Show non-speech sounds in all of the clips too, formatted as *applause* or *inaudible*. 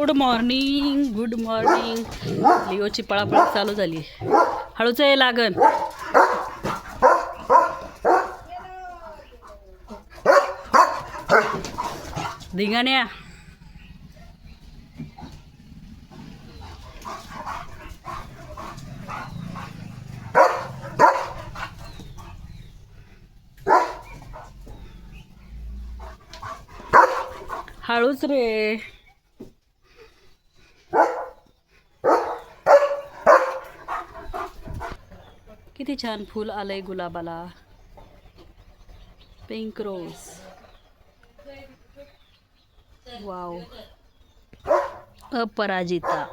Good morning good morning लिओची पळापळ चालू झाली. हळूच आहे लागन. धिंगाण्या हळूच रे. छान फूल आलंय गुलाबाला. पिंक रोज वाव अपराजिता.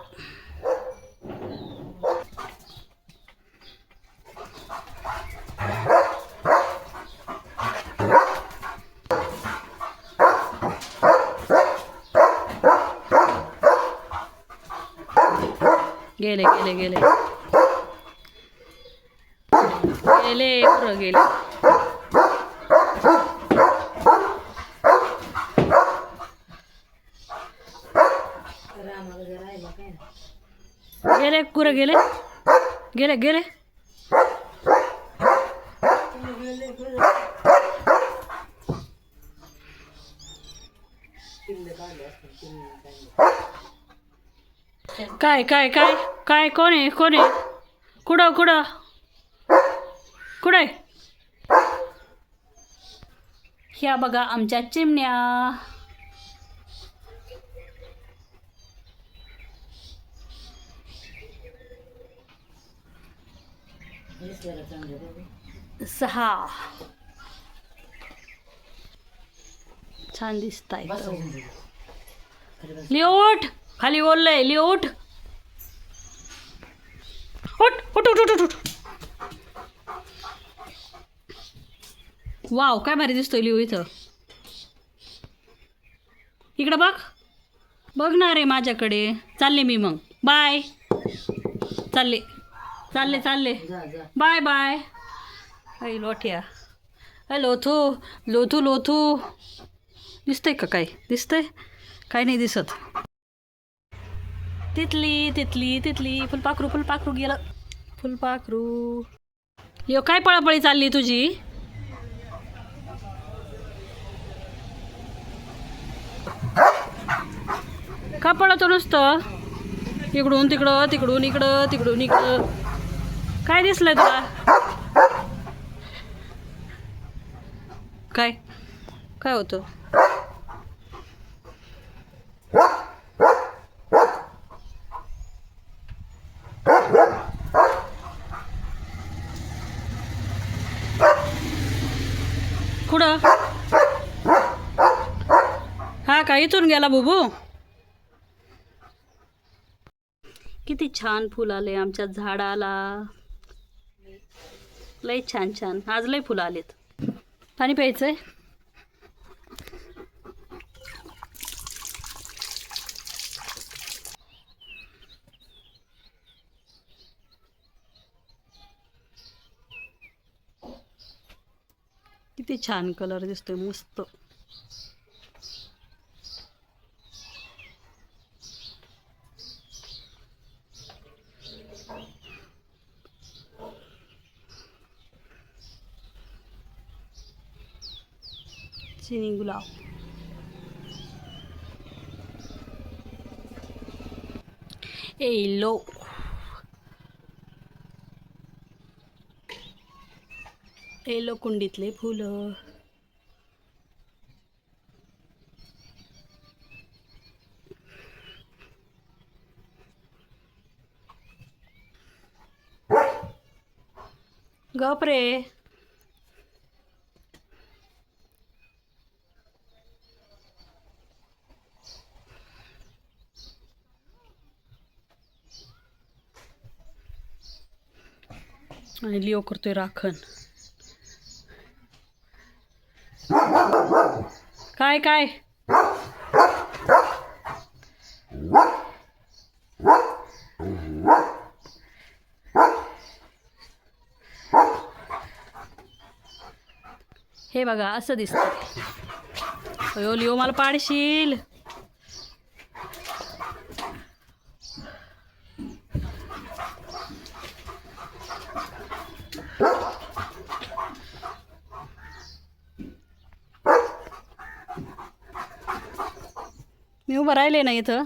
गेले गेले गेले. गेले पुरं गेले गेले कुरं गेले? गेले गेले? काय काय काय? काय कोण आहे कोण आहे? कुठं कुठं? कुठं? ह्या बघा आमच्या चिमण्या. सहा. छान दिसत आहे लिओट खाली ओरलंय लिओट उठ उठ उठ उठ उठ. वाव काय भारी दिसतोय लिओ इथं. इकडं बघ. बघ ना रे माझ्याकडे. चालले मी मग. बाय. चालले. चालले चालले. Bye bye. आई लोठ्या. अय लोथू. लोथू लोथू. दिसतंय का काय? दिसतंय? काय नाही दिसत. तितली तितली तितली फुलपाखरू फुलपाखरू गेलं. फुलपाखरू. यो काय पळापळी चालली तुझी? का पळतो नुसतं. इकडून तिकडं तिकडून इकडं तिकडून इकडं. काय दिसलं तुला? काय? काय होतं? कुठं? हा का इथून गेला बुबू किती छान फुल आले आमच्या झाडाला. लय छान छान. आज लय फुलं आलेत. पाणी प्यायचंय? किती छान कलर दिसतोय मस्त. चिनी गुलाब येलो येलो कुंडीतले फुलं गप रे आणि लिओ करतोय राखण. काय काय? हे बघा असं दिसतं अयो लिओ मला पाडशील. मी उभं राहिले ना इथं.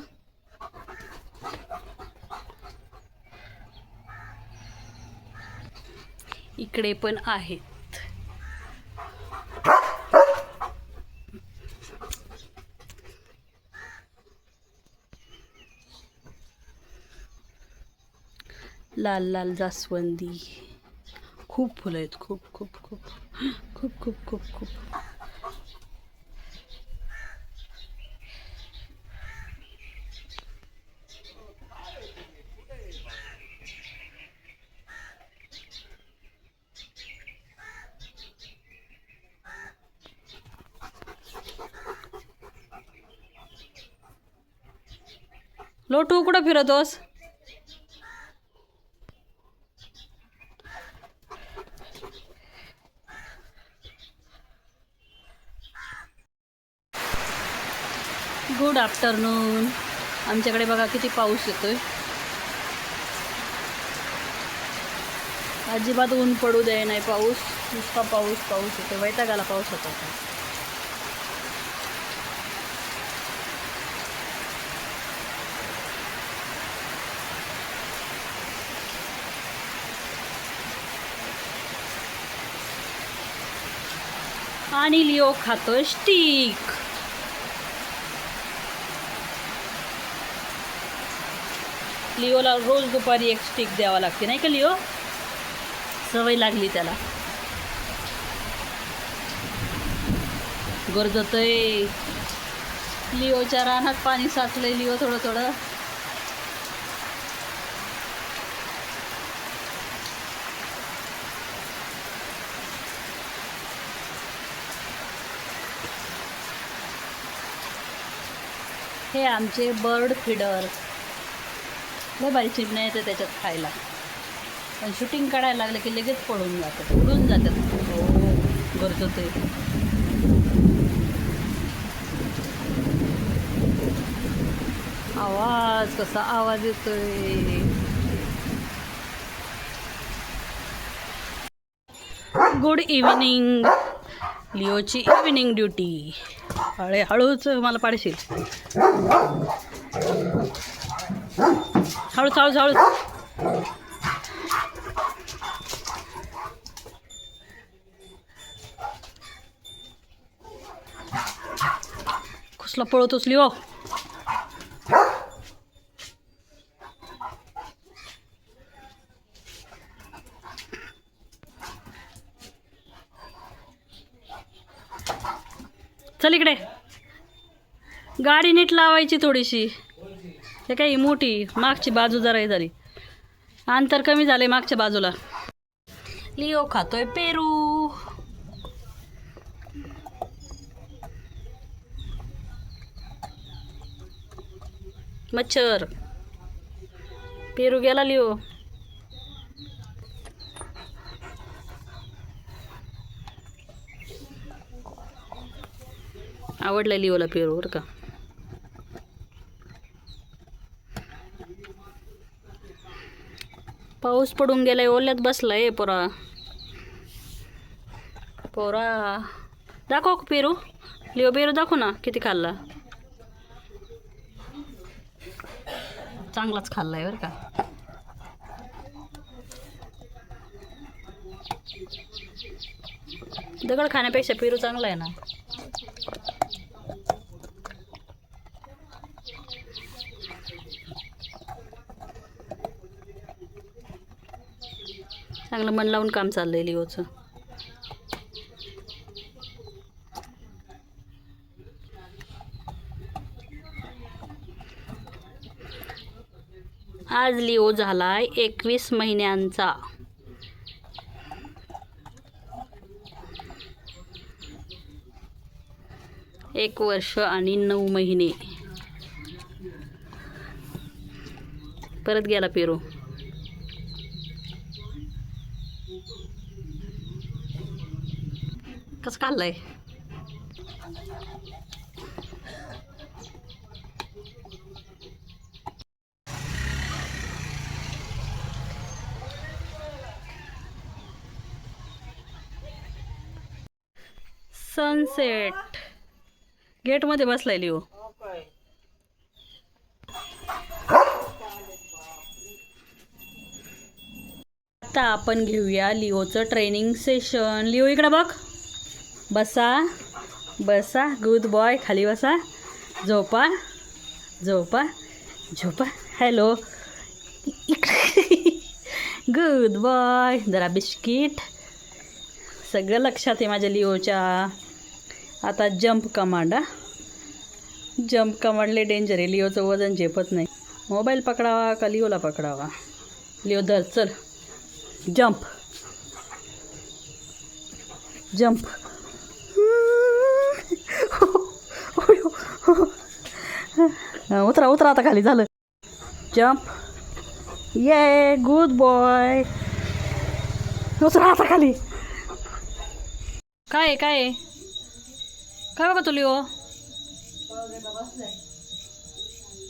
इकडे पण आहेत. लाल लाल जास्वंदी. खूप फुलं आहेत. खूप खूप खूप. खूप खूप खूप खूप. लोटू कुठं फिरतोस? गुड आफ्टरनून आमच्याकडे बघा किती पाऊस येतोय. अजिबात ऊन पडू दे नाही पाऊस. नुसता पाऊस पाऊस येतो वैतागाला पाऊस होता आणि लिओ खातो स्टिक. लिओला रोज दुपारी एक स्टिक द्यावा लागते नाही का लिओ? सवय लागली त्याला. गरजतय. लिओच्या रानात पाणी साचलंय लिओ थोडं थोडं. हे आमचे बर्ड फिडर. लय भारी चिमण्या येते त्याच्यात खायला. पण शूटिंग काढायला लागलं की लगेच पळून जातात उडून जातात. हो गरजो ते. आवाज कसा आवाज येतोय? गुड इव्हिनिंग लिओची इव्हिनिंग ड्युटी हळे हळूच मला पाडशील. हळूच हळूच हळूच. कसला पळतोस हो चल इकडे. गाडी नीट लावायची थोडीशी. हे काही मोठी मागची बाजू जरा झाली. अंतर कमी झाले मागच्या बाजूला. लिओ खातोय पेरू. मच्छर. पेरू गेला लिओ. आवडला लिओला पेरू बरं का. पाऊस पडून गेलाय ओल्यात बसलाय पोरा. पोरा. दाखव पेरू? लिओ पेरू दाखव ना किती खाल्ला. चांगलाच खाल्लाय बरं का. दगड खाण्यापेक्षा पेरू चांगला आहे ना. चांगलं मन लावून काम चाललं आहे लिओचं. आज लिओ झालाय एकवीस महिन्यांचा. एक वर्ष आणि नऊ महिने. परत गेला पेरू. कसं सनसेट. गेटमध्ये बसलाय लिओ. आता आपण घेऊया लिओचं ट्रेनिंग सेशन. लिओ इकडं बघ. बसा बसा गुड बॉय खाली बसा. झोपा झोपा झोपा. हॅलो गुड बॉय जरा बिस्किट. सगळं लक्षात आहे माझ्या लिओच्या. आता जंप कमांड हा. जंप कमांडले डेंजर आहे. लिओचं वजन झेपत नाही. मोबाईल पकडावा का लिओला पकडावा? लिओ धर चल. जंप जंप *laughs* उतरा उतरा आता खाली झालं. जम्प ये गुड बॉय उतरा आता खाली. काय काय काय बघा तुली हो?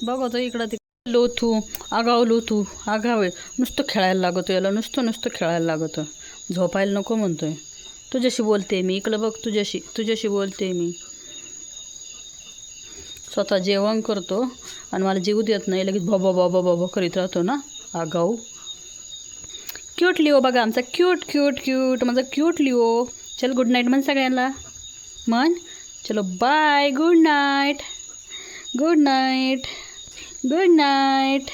बघतो इकडं ते लोथू आगाव लोथू आगाव नुसतं खेळायला लागतो याला नुसतं नुसतं खेळायला लागतं झोपायला नको म्हणतोय. तुझ्याशी बोलते मी इकडं बघ तुझ्याशी तुझ्याशी बोलते मी. स्वतः जेवण करतो आणि मला जीव देत नाही लगेच बाबा बाबा बाबा करीत राहतो ना आगाऊ. क्यूट लिओ बघा आमचा क्यूट क्यूट क्यूट माझा क्यूट लिओ. चल गुड नाईट म्हण सगळ्यांना. म्हण चलो bye good night good night good night